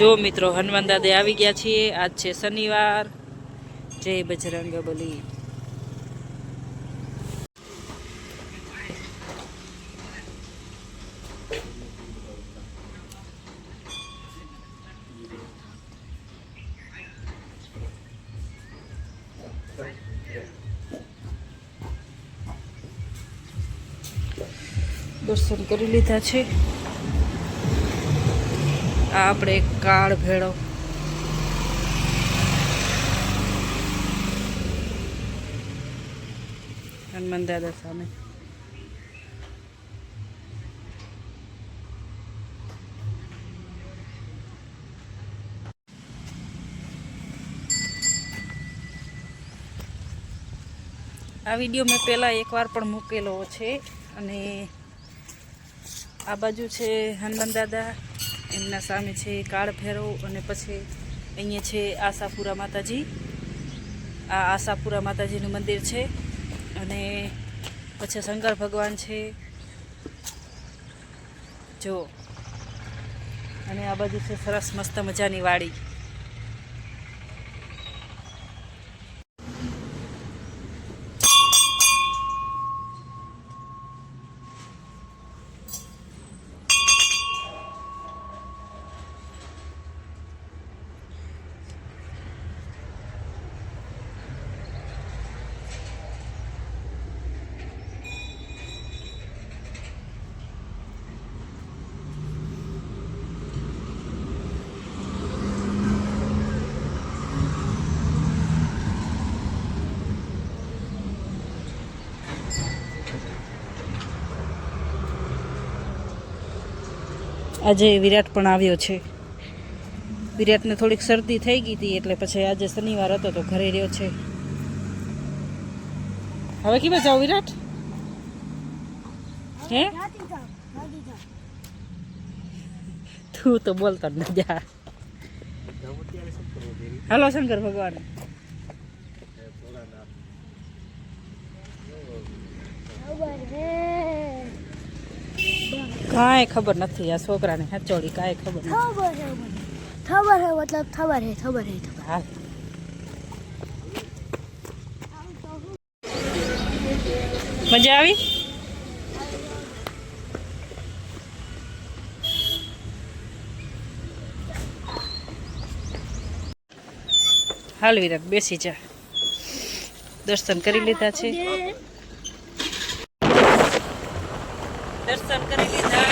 જો મિત્રો, હનુમાન દાદા આવી ગયા છીએ. આજ છે શનિવાર. જય બજરંગ બલી. દર્શન કરી લીધા છે. આ આપણે કાળ ભેળો. હનુમાન દાદા સામે. આ વીડિયો મેં પહેલાં એકવાર પણ મૂકેલો છે અને આ બાજુ છે હનુમાન દાદા. એમના સામે છે કાળ ભૈરવ અને પછી અહીંયા છે આશાપુરા માતાજી. આ આશાપુરા માતાજીનું મંદિર છે અને પછી શંકર ભગવાન છે. જો. અને આ બાજુ છે સરસ મસ્ત મજાની વાડી. આજે વિરાટ પણ આવ્યો છે. વિરાટને થોડીક શરદી થઈ ગઈ હતી એટલે પછી આજે શનિવાર હતો તો ઘરે રહ્યો છે. હવે કેમાં જાવ વિરાટ? હે? તું તો બોલતો નજા જા. હાલો શંકર ભગવાન. કાંઈ ખબર નથી આ છોકરાને હચોડી કાંઈ ખબર નથી. ખબર હે મતલબ ખબર હે ખબર હે હા. મજા આવી? હાલ વિરાટ બેસી જા. દર્શન કરી લીધા છે. દર્શન કરી લીધા.